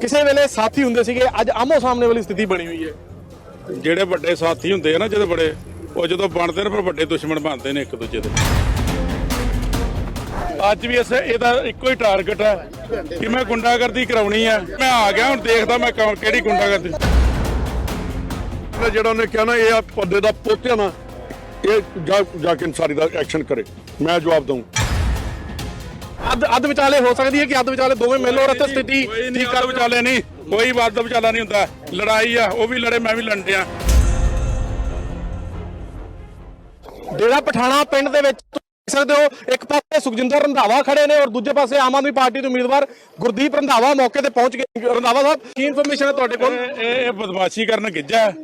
ਕਿਸੇ ਵੇਲੇ ਸਾਥੀ ਹੁੰਦੇ ਸੀਗੇ ਅੱਜ ਆਮੋ ਸਾਹਮਣੇ ਵਾਲੀ ਸਥਿਤੀ ਬਣੀ ਹੋਈ ਹੈ। ਜਿਹੜੇ ਵੱਡੇ ਸਾਥੀ ਹੁੰਦੇ ਆ ਨਾ ਜਦੋਂ ਬੜੇ ਉਹ ਜਦੋਂ ਬਣਦੇ ਨੇ ਫਿਰ ਵੱਡੇ ਦੁਸ਼ਮਣ ਬਣਦੇ ਨੇ ਇੱਕ ਦੂਜੇ ਦੇ। ਅੱਜ ਵੀ ਇਸ ਇਹਦਾ ਇੱਕੋ ਹੀ ਟਾਰਗੇਟ ਹੈ ਕਿ ਮੈਂ ਗੁੰਡਾਗਰਦੀ ਕਰਾਉਣੀ ਹੈ। ਮੈਂ ਆ ਗਿਆ ਹੁਣ ਦੇਖਦਾ ਮੈਂ ਕੌਣ- ਕਿਹੜੀ ਗੁੰਡਾਗਰਦੀ। ਜਿਹੜਾ ਉਹਨੇ ਕਿਹਾ ਨਾ ਇਹ ਆ ਪੱਦੇ ਦਾ ਪੋਤਿਆ ਨਾ ਇਹ ਜਾ ਜਾ ਕੇ ਇਨਸਾਰੀ ਦਾ ਐਕਸ਼ਨ ਕਰੇ। ਮੈਂ ਜਵਾਬ ਦਊਂ। ਅੱਧ ਅੱਧ ਵਿਚਾਲੇ ਹੋ ਸਕਦੀ ਹੈ ਕਿ ਅੱਧ ਵਿਚਾਲੇ ਦੋਵੇਂ ਮਿਲ ਔਰ ਇੱਥੇ ਸਥਿਤੀ ਠੀਕ ਕਰ ਵਿਚਾਲੇ ਨਹੀਂ ਕੋਈ ਵਾਦ ਵਿਚਾਲਾ ਨਹੀਂ ਹੁੰਦਾ। ਲੜਾਈ ਆ ਉਹ ਵੀ ਲੜੇ ਮੈਂ ਵੀ ਲੜਿਆ ਡੇਰਾ ਪਠਾਣਾ ਪਿੰਡ ਦੇ ਵਿੱਚ ਸਕਦੇ ਹੋ ਇੱਕ ਪਾਸੇ ਸੁਖਜਿੰਦਰ ਰੰਧਾਵਾ ਖੜੇ ਨੇ ਔਰ ਦੂਜੇ ਪਾਸੇ ਆਮ ਆਦਮੀ ਪਾਰਟੀ ਦੇ ਉਮੀਦਵਾਰ ਗੁਰਦੀਪ ਰੰਧਾਵਾ ਮੌਕੇ ਤੇ ਪਹੁੰਚ ਗਏ। ਰੰਧਾਵਾ ਸਾਹਿਬ ਕੀ ਇਨਫੋਰਮੇਸ਼ਨ ਹੈ ਤੁਹਾਡੇ ਕੋਲ? ਇਹ ਇਹ ਬਦਮਾਸ਼ੀ ਕਰਨ ਗਿੱਜਾ ਹੈ।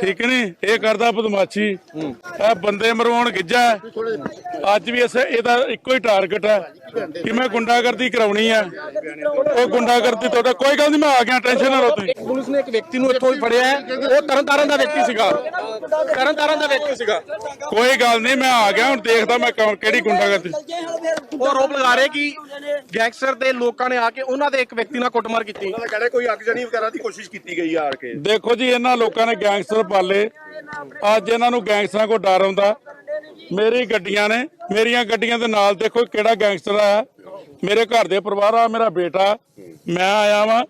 ਠੀਕ ਨਹੀਂ ਇਹ ਕਰਦਾ ਬਦਮਾਸ਼ੀ। ਇਹ ਬੰਦੇ ਮਰਵਾਉਣ ਗਿੱਜਾ ਹੈ। ਅੱਜ ਵੀ ਇਸ ਇਹਦਾ ਇੱਕੋ ਹੀ ਟਾਰਗੇਟ ਹੈ ਕਿ ਮੈਂ ਗੁੰਡਾਗਰਦੀ ਕਰਾਉਣੀ ਹੈ। ਉਹ ਗੁੰਡਾਗਰਦੀ ਤੁਹਾਡਾ ਕੋਈ ਗੱਲ ਨਹੀਂ ਮੈਂ ਆ ਗਿਆ ਟੈਨਸ਼ਨ ਨਾ ਲਓ ਤੁਸੀਂ। ਪੁਲਿਸ ਨੇ ਇੱਕ ਵਿਅਕਤੀ ਨੂੰ ਇੱਥੋਂ ਹੀ ਫੜਿਆ ਹੈ। ਉਹ ਤਰਨਤਾਰਨ ਦਾ ਵਿਅਕਤੀ ਸੀਗਾ। ਤਰਨਤਾਰਨ ਦਾ ਵਿਅਕਤੀ ਸੀਗਾ। ਕੋਈ ਗੱਲ ਨਹੀਂ ਮੈਂ ਆ ਗਿਆ ਹੁਣ ਦੇਖਦਾ ਮੈਂ ਕੌਣ- ਕਿਹੜੀ ਗੁੰਡਾਗਰਦੀ? ਉਹ ਆਰੋਪ ਲਗਾ ਰਹੇ ਕਿ ਗੈਂਗਸਟਰ ਦੇ ਲੋਕਾਂ ਨੇ ਆ ਕੇ ਉਹਨਾਂ ਦੇ ਇੱਕ ਵਿਅਕਤੀ ਨਾਲ ਕੁੱਟਮਾਰ ਕੀਤੀ। ਉਹਨਾਂ ਦਾ ਕਹਿੰਦੇ ਕੋਈ ਅੱਗਜਣੀ ਵਗੈਰਾ ਦੀ ਕੋਸ਼ਿਸ਼ ਕੀਤੀ ਗਈ ਆ ਆੜ ਕੇ। ਦੇਖੋ ਜੀ ਇਹਨਾਂ ਲੋਕਾਂ ਨੇ ਗੈਂਗਸਟਰ ਪਾਲੇ। ਅੱਜ ਇਹਨਾਂ ਨੂੰ ਗੈਂਗਸਟਰਾਂ ਕੋ ਡਰ ਆਉਂਦਾ। ਮੇਰੀ ਗੱਡੀਆਂ ਨੇ ਮੇਰੀਆਂ ਗੱਡੀਆਂ ਦੇ ਨਾਲ ਦੇਖੋ ਕਿਹੜਾ ਗੈਂਗਸਟਰ ਆ ਮੇਰੇ ਘਰ ਦੇ ਪਰਿਵਾਰ ਆ ਮੇਰਾ ਬੇਟਾ। ਮੈਂ ਆਇਆ ਵਾਂ।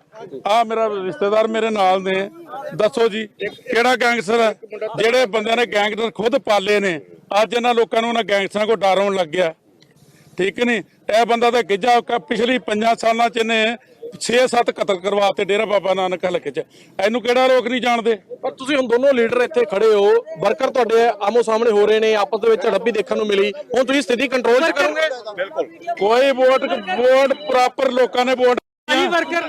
ਆ ਮੇਰਾ ਰਿਸ਼ਤੇਦਾਰ ਮੇਰੇ ਨਾਲ ਨੇ। ਦੱਸੋ ਜੀ ਕਿਹੜਾ ਗੈਂਗਸਟਰ ਆ? ਜਿਹੜੇ ਬੰਦਿਆਂ ਨੇ ਗੈਂਗਸਟਰ ਖੁਦ ਪਾਲੇ ਨੇ। ਅੱਜ ਇਹਨਾਂ ਲੋਕਾਂ ਨੂੰ ਉਹਨਾਂ ਗੈਂਗਸਟਰਾਂ ਕੋ ਡਰ ਆਉਣ ਲੱਗ ਗਿਆ। ਠੀਕ ਨਹੀਂ? ਇਹ ਬੰਦਾ ਤਾਂ ਗਿੱਜਾ ਪਿਛਲੀ 5 ਸਾਲਾਂ ਚ ਇਹਨੇ 6-7 ਕਤਲ ਕਰਵਾਤੇ ਡੇਰਾ ਬਾਬਾ ਨਾਨਕ ਹਲਕੇ ਚ। ਇਹਨੂੰ ਕਿਹੜਾ ਲੋਕ ਨਹੀਂ ਜਾਣਦੇ? ਪਰ ਤੁਸੀਂ ਹੁਣ ਦੋਨੋਂ ਲੀਡਰ ਇੱਥੇ ਖੜੇ ਹੋ। ਵਰਕਰ ਤੁਹਾਡੇ ਆਮੋ ਸਾਹਮਣੇ ਹੋ ਰਹੇ ਨੇ। ਆਪਸ ਦੇ ਵਿੱਚ ਝੜਪ ਵੀ ਦੇਖਣ ਨੂੰ ਮਿਲੀ। ਹੁਣ ਤੁਸੀਂ ਸਥਿਤੀ ਕੰਟਰੋਲ 'ਚ ਕਰੋਗੇ? ਕੋਈ ਵੋਟ ਵੋਟ ਪ੍ਰੋਪਰ ਲੋਕਾਂ ਨੇ ਵੋਟ ਅਸੀਂ ਵਰਕਰ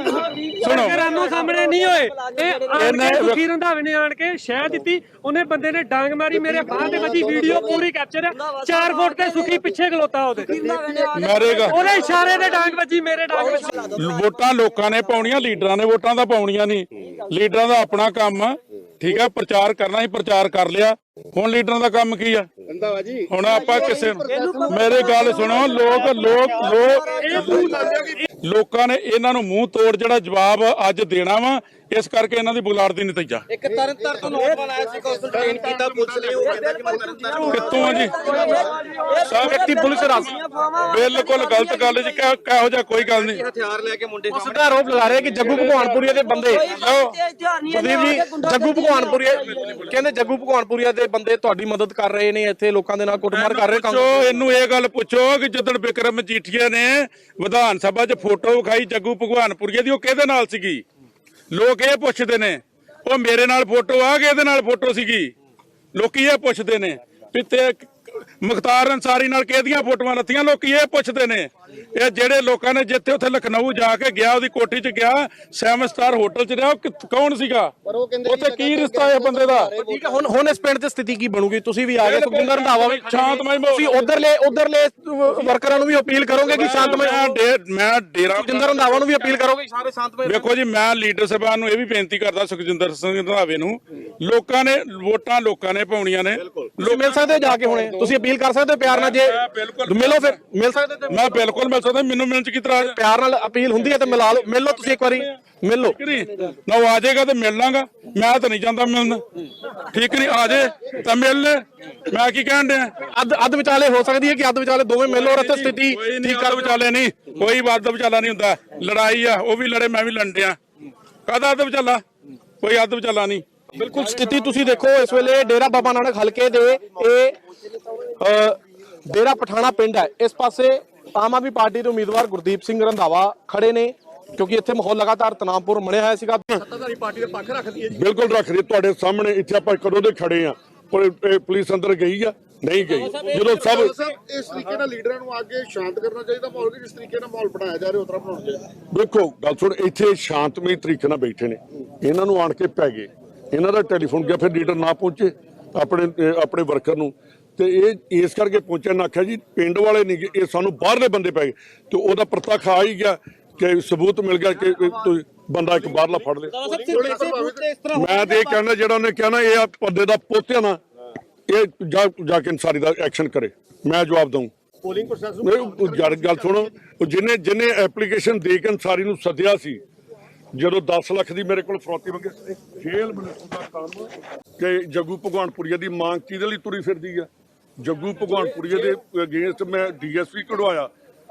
ਵਰਕਰ ਆਮੋ ਸਾਹਮਣੇ ਨਹੀਂ ਹੋਏ। ਇਹ ਆਣ ਕੇ ਸੁਖੀ ਰੰਧਾਵੇ ਨੇ ਆਣ ਕੇ ਸ਼ਹਿ ਦਿੱਤੀ। ਉਹਨੇ ਬੰਦੇ ਨੇ ਡਾਂਗ ਮਾਰੀ ਮੇਰੇ ਬਾਹ ਤੇ ਵੱਜੀ ਵੀਡੀਓ ਪੂਰੀ ਕੈਪਚਰ ਹੈ 4 ਫੁੱਟ ਤੇ ਸੁਖੀ ਪਿੱਛੇ ਖਲੋਤਾ ਉਹਦੇ। ਮਾਰੇਗਾ। ਉਹਦੇ ਇਸ਼ਾਰੇ ਤੇ ਡਾਂਗ ਵੱਜੀ ਮੇਰੇ ਡਾਂਗ ਵੱਜੀ। ਵੋਟਾਂ ਲੋਕਾਂ ਨੇ ਪਾਉਣੀਆਂ ਲੀਡਰਾਂ ਨੇ ਵੋਟਾਂ ਤਾਂ ਪਾਉਣੀਆਂ ਨਹੀਂ। ਲੀਡਰਾਂ ਦਾ ਆਪਣਾ ਕੰਮ ਆ, ਠੀਕ ਆ ਪ੍ਰਚਾਰ ਕਰਨਾ ਹੀ ਪ੍ਰਚਾਰ ਕਰ ਲਿਆ। ਹੁਣ ਲੀਡਰਾਂ ਦਾ ਕੰਮ ਕੀ ਆ? ਹੁਣ ਆਪਾਂ ਕਿਸੇ ਨੂੰ ਮੇਰੇ ਗੱਲ ਸੁਣੋ ਲੋਕ ਲੋਕ ਲੋਕ ਲੋਕਾਂ ਨੇ ਇਹਨਾਂ ਨੂੰ ਮੂੰਹ ਤੋੜ ਜਿਹੜਾ ਜਵਾਬ ਅੱਜ ਦੇਣਾ ਵਾ ਇਸ ਕਰਕੇ ਇਹਨਾਂ ਦੀ ਬੁਲਾੜ ਦੀ ਨਤੀਜਾ। ਇੱਕ ਤਰਨਤਰ ਤੋਂ ਨੌਜਵਾਨ ਆਇਆ ਸੀ ਕੰਸਲਟੇਨ ਕੀਤਾ ਪੁਲਿਸ ਨੇ ਉਹ ਕਹਿੰਦਾ ਕਿ ਮੈਂ ਤਰਨਤਰ ਕਿੱਥੋਂ ਆ ਜੀ? ਸਭ ਵਿਅਕਤੀ ਪੁਲਿਸ ਰਾਸ ਬਿਲਕੁਲ ਗਲਤ ਗੱਲ ਜੀ ਕਿਹੋ ਕਿਹੋ ਜਿਹਾ ਕੋਈ ਗੱਲ ਨਹੀਂ। ਹਥਿਆਰ ਲੈ ਕੇ ਮੁੰਡੇ ਸਿੱਧਾ ਆਰੋਪ ਲਗਾ ਰਹੇ ਕਿ ਜੱਗੂ ਭਗਵਾਨਪੁਰੀਆ ਦੇ ਬੰਦੇ ਲਓ ਪ੍ਰਦੀਪ ਜੀ ਜੱਗੂ ਭਗਵਾਨਪੁਰੀਆ ਕਹਿੰਦੇ ਜੱਗੂ ਭਗਵਾਨਪੁਰੀਆ ਦੇ ਬੰਦੇ ਤੁਹਾਡੀ ਮਦਦ ਕਰ ਰਹੇ ਨੇ ਇੱਥੇ ਲੋਕਾਂ ਦੇ ਨਾਲ ਕੁੱਟਮਾਰ ਕਰ ਰਹੇ ਕੰਮ ਪੁੱਛੋ ਇਹਨੂੰ ਇਹ ਗੱਲ ਪੁੱਛੋ ਕਿ ਜਦੋਂ ਵਿਕਰਮ ਮਜੀਠੀਆ ਨੇ ਵਿਧਾਨ ਸਭਾ 'ਚ ਫੋਟੋ ਵਿਖਾਈ ਜੱਗੂ ਭਗਵਾਨਪੁਰੀਆ ਦੀ ਉਹ ਕਿਹਦੇ ਨਾਲ ਸੀਗੀ? ਲੋਕ ਇਹ ਪੁੱਛਦੇ ਨੇ ਉਹ ਮੇਰੇ ਨਾਲ ਫੋਟੋ ਆ ਕਿ ਇਹਦੇ ਨਾਲ ਫੋਟੋ ਸੀਗੀ? ਲੋਕੀ ਇਹ ਪੁੱਛਦੇ ਨੇ ਵੀ ਤੇ ਮੁਖਤਾਰ ਅੰਸਾਰੀ ਨਾਲ ਕਿਹਦੀਆਂ ਫੋਟੋਆਂ ਲੱਥੀਆਂ? ਲੋਕੀ ਇਹ ਪੁੱਛਦੇ ਨੇ। ਇਹ ਜਿਹੜੇ ਲੋਕਾਂ ਨੇ ਜਿੱਥੇ ਉੱਥੇ ਲਖਨਊ ਜਾ ਕੇ ਗਿਆ ਉਹਦੀ ਕੋਠੀ 'ਚ ਗਿਆ ਸੈਵਨ ਸਟਾਰ ਹੋਟਲ 'ਚ ਰਿਹਾ ਉਹ ਕੌਣ ਸੀਗਾ? ਉੱਥੇ ਕੀ ਰਿਸ਼ਤਾ ਹੈ ਬੰਦੇ ਦਾ? ਠੀਕ ਹੈ ਹੁਣ ਹੁਣ ਇਸ ਪਿੰਡ 'ਚ ਸਥਿਤੀ ਕੀ ਬਣੂਗੀ? ਤੁਸੀਂ ਵੀ ਆ ਗਏ ਸੁਖਿੰਦਰ ਰੰਧਾਵਾ ਵੀ ਸ਼ਾਂਤਮਈ ਮਾਹੌਲ। ਤੁਸੀਂ ਉਧਰਲੇ ਉਧਰਲੇ ਵਰਕਰਾਂ ਨੂੰ ਵੀ ਅਪੀਲ ਕਰੋਗੇ ਕਿ ਸ਼ਾਂਤਮਈ ਮੈਂ ਡੇ- ਮੈਂ ਡੇਰਾ ਸੁਖਿੰਦਰ ਰੰਧਾਵਾ ਨੂੰ ਵੀ ਅਪੀਲ ਕਰੋਗੇ? ਕਿ ਸਾਰੇ ਸ਼ਾਂਤਮਈ। ਵੇਖੋ ਜੀ ਮੈਂ ਲੀਡਰ ਸਾਹਿਬਾਨ ਨੂੰ ਇਹ ਵੀ ਬੇਨਤੀ ਕਰਦਾ ਸੁਖਜਿੰਦਰ ਸਿੰਘ ਰੰਧਾਵੇ ਨੂੰ। ਲੋਕਾਂ ਨੇ ਵੋਟਾਂ ਲੋਕਾਂ ਨੇ ਪਾਉਣੀਆਂ ਨੇ। ਤੁਸੀਂ ਮਿਲ ਸਕਦੇ ਹੋ ਜਾ ਕੇ ਹੁਣੇ। ਤੁਸੀਂ ਅਪੀਲ ਕਰ ਸਕਦੇ ਹੋ ਪਿਆਰ ਨਾਲ ਜੇ ਮੈਂ ਬਿਲਕੁਲ- ਮਿਲੋ ਫਿਰ ਮਿਲ ਸਕਦੇ ਹੋ ਤੇ ਮੈਂ ਬਿਲਕੁਲ ਮਿਲ ਸਕਦਾ ਮੈਨੂੰ ਮਿਲਣ ਚ ਕੀ ਤਰ੍ਹਾਂ ਪਿਆਰ ਨਾਲ ਅਪੀਲ ਹੁੰਦੀ ਹੈ ਤੇ ਮਿਲਾ ਲਓ। ਮਿਲ ਲਓ ਤੁਸੀਂ ਇੱਕ ਵਾਰੀ। ਮਿਲ ਲਓ। ਨਹੀਂ? ਨਾ ਉਹ ਆ ਜਾਏਗਾ ਤੇ ਮਿਲ ਲਾਂਗਾ। ਮੈਂ ਤਾਂ ਨਹੀਂ ਜਾਂਦਾ ਮਿਲਣ। ਠੀਕ ਨਹੀਂ? ਆ ਜੇ ਤਾਂ ਮਿਲ ਲੈ। ਮੈਂ ਕੀ ਕਹਿਣ ਡਿਆ? ਅੱਧ ਅੱਧ ਵਿਚਾਲੇ ਹੋ ਸਕਦੀ ਹੈ ਕਿ ਅੱਧ ਵਿਚਾਲੇ ਦੋਵੇਂ ਮਿਲ ਲਓ ਔਰ ਇੱਥੇ ਸਥਿਤੀ ਕੋਈ ਨਹੀਂ ਕਰ ਵਿਚਾਲੇ ਨਹੀਂ। ਕੋਈ ਵਾਦ ਵਿਚਾਲਾ ਨਹੀਂ ਹੁੰਦਾ। ਲੜਾਈ ਆ ਉਹ ਵੀ ਲੜੇ ਮੈਂ ਵੀ ਲੜਿਆ ਕਾਹਦਾ ਅੱਧ ਵਿਚਾਲਾ? ਕੋਈ ਅੱਧ ਵਿਚਾਲਾ ਨਹੀਂ। ਬਿਲਕੁਲ ਸਥਿਤੀ ਤੁਸੀਂ ਦੇਖੋ ਇਸ ਵੇਲੇ ਡੇਰਾ ਬਾਬਾ ਨਾਨਕ ਹਲਕੇ ਦੇ ਇਹ ਅ, ਡੇਰਾ ਪਠਾਣਾ ਪਿੰਡ ਹੈ। ਇਸ ਪਾਸੇ ਆਮ ਆਦਮੀ ਪਾਰਟੀ ਦੇ ਉਮੀਦਵਾਰ ਗੁਰਦੀਪ ਸਿੰਘ ਰੰਧਾਵਾ ਖੜੇ ਨੇ ਕਿਉਂਕਿ ਇੱਥੇ ਮਾਹੌਲ ਲਗਾਤਾਰ ਤਣਾਅਪੂਰ ਬਣਿਆ ਹੋਇਆ ਸੀਗਾ। ਬਿਲਕੁਲ ਰੱਖ ਰਹੀ ਤੁਹਾਡੇ ਸਾਹਮਣੇ ਇੱਥੇ ਆਪਾਂ ਕਦੋਂ ਦੇ ਖੜੇ ਆ ਪੁਲਿਸ ਅੰਦਰ ਗਈ ਆ? ਨਹੀਂ ਗਈ। ਜਦੋਂ ਸਭ ਇਸ ਤਰੀਕੇ ਨਾਲ ਲੀਡਰਾਂ ਨੂੰ ਅੱਗੇ ਸ਼ਾਂਤ ਕਰਨਾ ਚਾਹੀਦਾ ਮਾਹੌਲ ਕਿ ਜਿਸ ਤਰੀਕੇ ਨਾਲ ਮਾਹੌਲ ਬਣਾਇਆ ਜਾ ਰਿਹਾ ਉਸ ਤਰ੍ਹਾਂ ਬਣਾਉਣਾ ਚਾਹੀਦਾ। ਦੇਖੋ ਗੱਲ ਸੁਣ ਇੱਥੇ ਸ਼ਾਂਤਮਈ ਤਰੀਕੇ ਨਾਲ ਬੈਠੇ ਨੇ। ਇਹਨਾਂ ਨੂੰ ਆਣ ਕੇ ਪੈ ਗਏ। ਇਹਨਾਂ ਦਾ ਟੈਲੀਫੋਨ ਗਿਆ ਫਿਰ ਲੀਡਰ ਨਾ ਪਹੁੰਚੇ। ਆਪਣੇ ਆਪਣੇ ਵਰਕਰ ਨੂੰ। ਤੇ ਇਹ ਇਸ ਕਰਕੇ ਪਹੁੰਚਿਆ ਨਾ ਆਖਿਆ ਜੀ ਪਿੰਡ ਵਾਲੇ ਨਹੀਂ ਇਹ ਸਾਨੂੰ ਬਾਹਰਲੇ ਬੰਦੇ ਪੈ ਗਏ। ਤੇ ਉਹਦਾ ਪ੍ਰਤੱਖ ਆ ਹੀ ਗਿਆ ਕਿ ਸਬੂਤ ਮਿਲ ਗਿਆ ਕਿ ਤੁਸੀਂ ਬੰਦਾ ਇੱਕ ਬਾਹਰਲਾ ਫੜ ਲਿਆ ਮੈਂ ਤੇ ਇਹ ਕਹਿਣਾ ਜਿਹੜਾ ਉਹਨੇ ਕਿਹਾ ਨਾ ਇਹ ਆ ਪੱਦੇ ਦਾ ਪੋਤਿਆ ਨਾ ਇਹ ਜਾ ਜਾ ਕੇ ਇਨਸਾਰੀ ਦਾ ਐਕਸ਼ਨ ਕਰੇ। ਮੈਂ ਜਵਾਬ ਦਊਂ। ਪੋਲਿੰਗ ਪ੍ਰੋਸੈਸ ਜੜ ਗੱਲ ਸੁਣੋ ਉਹ ਜਿਹਨੇ ਜਿਹਨੇ ਐਪਲੀਕੇਸ਼ਨ ਦੇ ਕੇ ਅਨਸਾਰੀ ਨੂੰ ਸੱਦਿਆ ਸੀ ਜਦੋਂ 10 ਲੱਖ ਦੀ ਮੇਰੇ ਕੋਲ ਫਰੋਤੀ ਮੰਗੇ ਜੇਲ੍ਹ ਮਿਨਿਸਟਰ ਦਾ ਕੰਮ ਕਿ ਜੱਗੂ ਭਗਵਾਨਪੁਰੀਆ ਦੀ ਮੰਗ ਕਿਹਦੇ ਲਈ ਤੁਰੀ ਫਿਰਦੀ ਆ? ਜੱਗੂ ਭਗਵਾਨਪੁਰੀਆ ਦੇ ਅਗੇਂਸਟ ਮੈਂ ਡੀਐਸਪੀ ਕਢਵਾਇਆ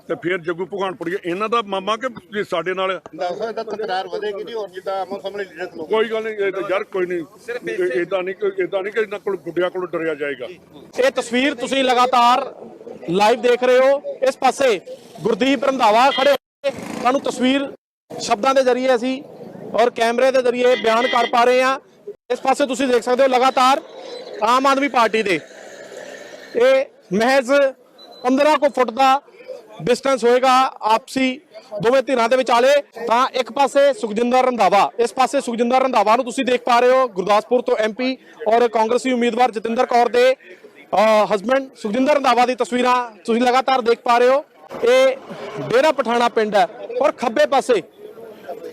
ਤੇ ਫਿਰ ਜੱਗੂ ਭਗਵਾਨਪੁਰੀਆ ਇਹਨਾਂ ਦਾ ਮਾਮਾ ਕਿ ਜੇ ਸਾਡੇ ਨਾਲ? ਆ? ਦੱਸੋ ਇਹਦਾ ਤਕਰਾਰ ਵਧੇਗੀ ਨਹੀਂ ਹੋਰ ਜਿੱਦਾਂ ਆਮੋ ਸਾਹਮਣੇ ਲੀਡਰ ਖਲੋ ਕੋਈ ਗੱਲ ਨਹੀਂ ਇਹ ਤਾਂ ਯਾਰ ਕੋਈ ਨਹੀਂ ਇਦਾਂ ਨਹੀਂ ਇਦਾਂ ਨਹੀਂ ਕਿ ਇਹਨਾਂ ਕੋਲ ਗੁੱਡਿਆਂ ਕੋਲ ਡਰਿਆ ਜਾਏਗਾ। ਇਹ ਤਸਵੀਰ ਤੁਸੀਂ ਲਗਾਤਾਰ ਲਾਈਵ ਦੇਖ ਰਹੇ ਹੋ। ਇਸ ਪਾਸੇ ਗੁਰਦੀਪ ਰੰਧਾਵਾ ਖੜੇ ਹੋਏ ਤੁਹਾਨੂੰ ਤਸਵੀਰ ਸ਼ਬਦਾਂ ਦੇ ਜ਼ਰੀਏ ਅਸੀਂ ਔਰ ਕੈਮਰੇ ਦੇ ਜ਼ਰੀਏ ਬਿਆਨ ਕਰ ਪਾ ਰਹੇ ਹਾਂ। ਇਸ ਪਾਸੇ ਤੁਸੀਂ ਦੇਖ ਸਕਦੇ ਹੋ ਲਗਾਤਾਰ ਆਮ ਆਦਮੀ ਪਾਰਟੀ ਦੇ ਇਹ ਮਹਿਜ਼ 15 ਕੋ ਫੁੱਟ ਦਾ ਡਿਸਟੈਂਸ ਹੋਏਗਾ ਆਪਸੀ ਦੋਵੇਂ ਧਿਰਾਂ ਦੇ ਵਿਚਾਲੇ। ਤਾਂ ਇੱਕ ਪਾਸੇ ਸੁਖਜਿੰਦਰ ਰੰਧਾਵਾ, ਇਸ ਪਾਸੇ ਸੁਖਜਿੰਦਰ ਰੰਧਾਵਾ ਨੂੰ ਤੁਸੀਂ ਦੇਖ ਪਾ ਰਹੇ ਹੋ, ਗੁਰਦਾਸਪੁਰ ਤੋਂ ਐਮਪੀ ਔਰ ਕਾਂਗਰਸੀ ਉਮੀਦਵਾਰ ਜਤਿੰਦਰ ਕੌਰ ਦੇ ਹਸਬੰਡ ਸੁਖਜਿੰਦਰ ਰੰਧਾਵਾ ਦੀ ਤਸਵੀਰਾਂ ਤੁਸੀਂ ਲਗਾਤਾਰ ਦੇਖ ਪਾ ਰਹੇ ਹੋ। ਇਹ ਡੇਰਾ ਪਠਾਣਾ ਪਿੰਡ ਹੈ ਔਰ ਖੱਬੇ ਪਾਸੇ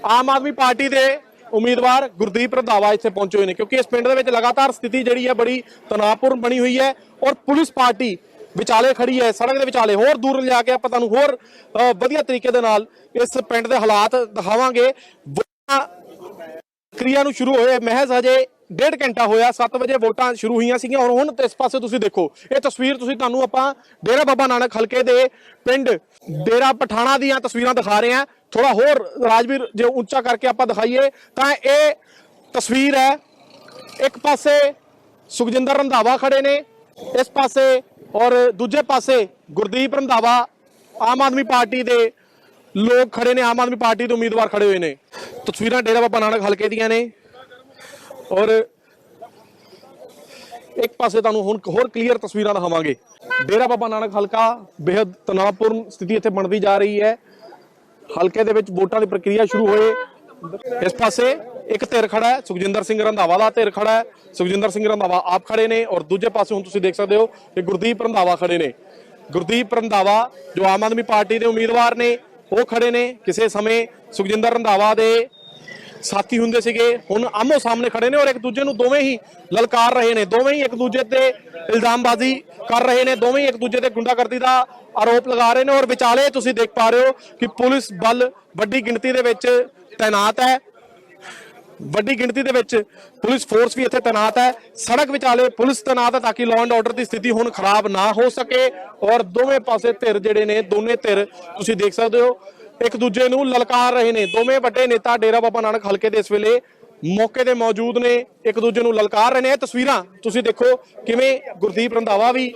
ਆਮ ਆਦਮੀ ਪਾਰਟੀ ਦੇ ਉਮੀਦਵਾਰ ਗੁਰਦੀਪ ਰੰਧਾਵਾ ਇੱਥੇ ਪਹੁੰਚੇ ਹੋਏ ਨੇ, ਕਿਉਂਕਿ ਇਸ ਪਿੰਡ ਦੇ ਵਿੱਚ ਲਗਾਤਾਰ ਸਥਿਤੀ ਜਿਹੜੀ ਹੈ ਬੜੀ ਤਣਾਅਪੂਰਨ ਬਣੀ ਹੋਈ ਹੈ ਔਰ ਪੁਲਿਸ ਪਾਰਟੀ ਵਿਚਾਲੇ ਖੜੀ ਹੈ, ਸੜਕ ਦੇ ਵਿਚਾਲੇ ਹੋਰ ਦੂਰ ਲਿਜਾ ਕੇ ਆਪਾਂ ਤੁਹਾਨੂੰ ਹੋਰ ਵਧੀਆ ਤਰੀਕੇ ਦੇ ਨਾਲ ਇਸ ਪਿੰਡ ਦੇ ਹਾਲਾਤ ਦਿਖਾਵਾਂਗੇ। ਵੋਟਾਂ ਪ੍ਰਕਿਰਿਆ ਨੂੰ ਸ਼ੁਰੂ ਹੋਏ, ਮਹਿਜ਼ ਹਜੇ ਡੇਢ ਘੰਟਾ ਹੋਇਆ 7 ਵਜੇ ਵੋਟਾਂ ਸ਼ੁਰੂ ਹੋਈਆਂ ਸੀਗੀਆਂ ਔਰ ਹੁਣ ਇਸ ਪਾਸੇ ਤੁਸੀਂ ਦੇਖੋ, ਇਹ ਤਸਵੀਰ ਤੁਸੀਂ ਤੁਹਾਨੂੰ ਆਪਾਂ ਡੇਰਾ ਬਾਬਾ ਨਾਨਕ ਹਲਕੇ ਦੇ ਪਿੰਡ ਡੇਰਾ ਪਠਾਣਾ ਦੀਆਂ ਤਸਵੀਰਾਂ ਦਿਖਾ ਰਹੇ ਹਾਂ। ਥੋੜਾ ਹੋਰ ਰਾਜਵੀਰ ਜੇ ਉੱਚਾ ਕਰਕੇ ਆਪਾਂ ਦਿਖਾਈਏ, ਤਾਂ ਇਹ ਤਸਵੀਰ ਹੈ। ਇੱਕ ਪਾਸੇ ਸੁਖਜਿੰਦਰ ਰੰਧਾਵਾ ਖੜੇ ਨੇ, ਇਸ ਪਾਸੇ ਔਰ ਦੂਜੇ ਪਾਸੇ ਗੁਰਦੀਪ ਰੰਧਾਵਾ, ਆਮ ਆਦਮੀ ਪਾਰਟੀ ਦੇ ਲੋਕ ਖੜੇ ਨੇ, ਆਮ ਆਦਮੀ ਪਾਰਟੀ ਦੇ ਉਮੀਦਵਾਰ ਖੜੇ ਹੋਏ ਨੇ। ਤਸਵੀਰਾਂ ਡੇਰਾ ਬਾਬਾ ਨਾਨਕ ਹਲਕੇ ਦੀਆਂ ਨੇ। ਔਰ ਇੱਕ ਪਾਸੇ ਤੁਹਾਨੂੰ ਹੁਣ ਹੋਰ ਕਲੀਅਰ ਤਸਵੀਰਾਂ ਦਿਖਾਵਾਂਗੇ। ਡੇਰਾ ਬਾਬਾ ਨਾਨਕ ਹਲਕਾ ਬੇहद ਤਣਾਅਪੂਰਨ ਸਥਿਤੀ ਇੱਥੇ ਬਣਦੀ ਜਾ ਰਹੀ ਹੈ। ਹਲਕੇ ਦੇ ਵਿੱਚ ਵੋਟਾਂ ਦੀ ਪ੍ਰਕਿਰਿਆ ਸ਼ੁਰੂ ਹੋਏ ਇਸ ਪਾਸੇ ਇੱਕ ਧਿਰ ਖੜਾ ਹੈ, ਸੁਖਜਿੰਦਰ ਸਿੰਘ ਰੰਧਾਵਾ ਦਾ ਧਿਰ ਖੜਾ ਹੈ। ਸੁਖਜਿੰਦਰ ਸਿੰਘ ਰੰਧਾਵਾ ਆਪ ਖੜੇ ਨੇ ਔਰ ਦੂਜੇ ਪਾਸੇ ਹੁਣ ਤੁਸੀਂ ਦੇਖ ਸਕਦੇ ਹੋ ਕਿ ਗੁਰਦੀਪ ਰੰਧਾਵਾ ਖੜੇ ਨੇ। ਗੁਰਦੀਪ ਰੰਧਾਵਾ, ਜੋ ਆਮ ਆਦਮੀ ਪਾਰਟੀ ਦੇ ਉਮੀਦਵਾਰ ਨੇ, ਉਹ ਖੜੇ ਨੇ। ਕਿਸੇ ਸਮੇਂ ਸੁਖਜਿੰਦਰ ਰੰਧਾਵਾ ਦੇ ਸਾਥੀ ਹੁੰਦੇ ਸੀਗੇ, ਹੁਣ ਆਮੋ ਸਾਹਮਣੇ ਖੜੇ ਨੇ ਔਰ ਇੱਕ ਦੂਜੇ ਨੂੰ ਦੋਵੇਂ ਹੀ ਲਲਕਾਰ ਰਹੇ ਨੇ, ਦੋਵੇਂ ਹੀ ਇੱਕ ਦੂਜੇ ਤੇ ਇਲਜ਼ਾਮਬਾਜ਼ੀ ਕਰ ਰਹੇ ਨੇ, ਦੋਵੇਂ ਹੀ ਇੱਕ ਦੂਜੇ ਤੇ ਗੁੰਡਾਗਰਦੀ ਦਾ ਆਰੋਪ ਲਗਾ ਰਹੇ ਨੇ ਔਰ ਵਿਚਾਲੇ ਤੁਸੀਂ ਦੇਖ ਪਾ ਰਹੇ ਹੋ ਕਿ ਪੁਲਿਸ ਬਲ ਵੱਡੀ ਗਿਣਤੀ ਦੇ ਵਿੱਚ ਤਾਇਨਾਤ ਹੈ। ਵੱਡੀ ਗਿਣਤੀ ਦੇ ਵਿੱਚ ਪੁਲਿਸ ਫੋਰਸ ਵੀ ਇੱਥੇ ਤਾਇਨਾਤ ਹੈ। ਸੜਕ ਵਿਚਾਲੇ ਪੁਲਿਸ ਤਾਇਨਾਤ ਹੈ ਤਾਂ ਕਿ ਲਾਅ ਐਂਡ ਆਰਡਰ ਦੀ ਸਥਿਤੀ ਹੁਣ ਖਰਾਬ ਨਾ ਹੋ ਸਕੇ ਔਰ ਦੋਵੇਂ ਪਾਸੇ ਧਿਰ ਜਿਹੜੇ ਨੇ, ਦੋਨੇ ਧਿਰ ਤੁਸੀਂ ਦੇਖ ਸਕਦੇ ਹੋ। ਇੱਕ ਦੂਜੇ ਨੂੰ ਲਲਕਾਰ ਰਹੇ ਨੇ। ਦੋਵੇਂ ਵੱਡੇ ਨੇਤਾ ਡੇਰਾ ਬਾਬਾ ਨਾਨਕ ਹਲਕੇ ਦੇ ਇਸ ਵੇਲੇ ਮੌਕੇ ਤੇ ਮੌਜੂਦ ਨੇ। ਇੱਕ ਦੂਜੇ ਨੂੰ ਲਲਕਾਰ ਰਹੇ ਨੇ। ਇਹ ਤਸਵੀਰਾਂ ਤੁਸੀਂ ਦੇਖੋ ਕਿਵੇਂ ਗੁਰਦੀਪ ਰੰਧਾਵਾ ਵੀ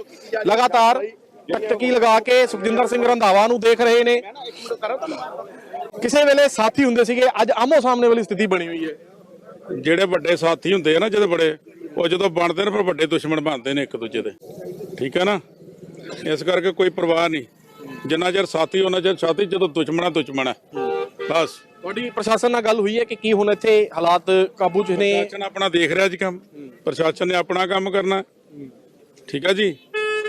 ਲਗਾਤਾਰ ਟਕਟਕੀ ਲਗਾ ਕੇ ਸੁਖਜਿੰਦਰ ਸਿੰਘ ਰੰਧਾਵਾ ਨੂੰ ਦੇਖ ਰਹੇ ਨੇ। ਕਿਸੇ ਵੇਲੇ ਸਾਥੀ ਹੁੰਦੇ ਸੀਗੇ। ਅੱਜ ਆਮੋ ਸਾਹਮਣੇ ਵਾਲੀ ਸਥਿਤੀ ਬਣੀ ਹੋਈ ਹੈ। ਜਿਹੜੇ ਵੱਡੇ ਸਾਥੀ ਹੁੰਦੇ ਆ ਨਾ ਜਦੋਂ ਬੜੇ, ਉਹ ਜਦੋਂ ਬਣਦੇ ਨੇ ਪਰ ਵੱਡੇ ਦੁਸ਼ਮਣ ਬਣਦੇ ਨੇ ਇੱਕ ਦੂਜੇ ਦੇ। ਠੀਕ ਹੈ ਨਾ? ਇਸ ਕਰਕੇ ਕੋਈ ਪਰਵਾਹ ਨਹੀਂ। ਜਿੰਨਾ ਚਿਰ ਸਾਥੀ ਉਹਨਾਂ ਚਿਰ ਸਾਥੀ ਜਦੋਂ ਦੁਸ਼ਮਣਾ ਦੁਸ਼ਮਣ ਹੈ ਬਸ। ਤੁਹਾਡੀ ਪ੍ਰਸ਼ਾਸਨ ਨਾਲ ਗੱਲ ਹੋਈ ਹੈ ਕਿ ਕੀ ਹੁਣ ਇੱਥੇ ਹਾਲਾਤ ਕਾਬੂ 'ਚ ਨੇ? ਪ੍ਰਸ਼ਾਸਨ ਆਪਣਾ ਦੇਖ ਰਿਹਾ ਜੀ ਕੰਮ। ਪ੍ਰਸ਼ਾਸਨ ਨੇ ਆਪਣਾ ਕੰਮ ਕਰਨਾ। ਠੀਕ ਹੈ ਜੀ?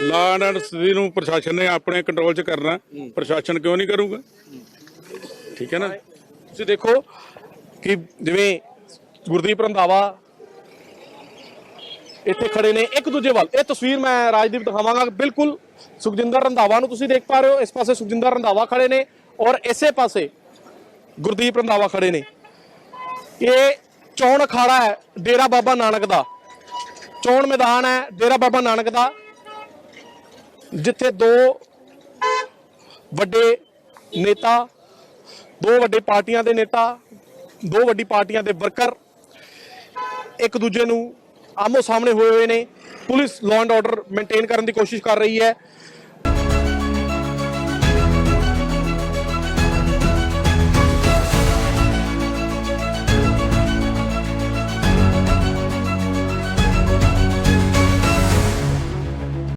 ਲਾਅ ਐਂਡ ਸਥਿਤੀ ਨੂੰ ਪ੍ਰਸ਼ਾਸਨ ਨੇ ਆਪਣੇ ਕੰਟਰੋਲ 'ਚ ਕਰਨਾ। ਪ੍ਰਸ਼ਾਸਨ ਕਿਉਂ ਨਹੀਂ ਕਰੂਗਾ? ਠੀਕ ਹੈ ਨਾ? ਤੁਸੀਂ ਦੇਖੋ ਕਿ ਜਿਵੇਂ ਗੁਰਦੀਪ ਰੰਧਾਵਾ ਇੱਥੇ ਖੜੇ ਨੇ ਇੱਕ ਦੂਜੇ ਵੱਲ। ਇਹ ਤਸਵੀਰ ਮੈਂ ਰਾਜਦੀਪ ਦਿਖਾਵਾਂਗਾ। ਬਿਲਕੁਲ ਸੁਖਜਿੰਦਰ ਰੰਧਾਵਾ ਨੂੰ ਤੁਸੀਂ ਦੇਖ ਪਾ ਰਹੇ ਹੋ। ਇਸ ਪਾਸੇ ਸੁਖਜਿੰਦਰ ਰੰਧਾਵਾ ਖੜੇ ਨੇ ਔਰ ਇਸੇ ਪਾਸੇ ਗੁਰਦੀਪ ਰੰਧਾਵਾ ਖੜੇ ਨੇ। ਇਹ ਚੋਣ ਅਖਾੜਾ ਹੈ ਡੇਰਾ ਬਾਬਾ ਨਾਨਕ ਦਾ। ਚੋਣ ਮੈਦਾਨ ਹੈ ਡੇਰਾ ਬਾਬਾ ਨਾਨਕ ਦਾ, ਜਿੱਥੇ ਦੋ ਵੱਡੇ ਨੇਤਾ, ਦੋ ਵੱਡੇ ਪਾਰਟੀਆਂ ਦੇ ਨੇਤਾ, ਦੋ ਵੱਡੀ ਪਾਰਟੀਆਂ ਦੇ ਵਰਕਰ ਇੱਕ ਦੂਜੇ ਨੂੰ ਆਮੋ ਸਾਹਮਣੇ ਹੋਏ ਹੋਏ ਨੇ। Police law and order maintain ਕਰਨ ਦੀ ਕੋਸ਼ਿਸ਼ ਕਰ ਰਹੀ ਹੈ।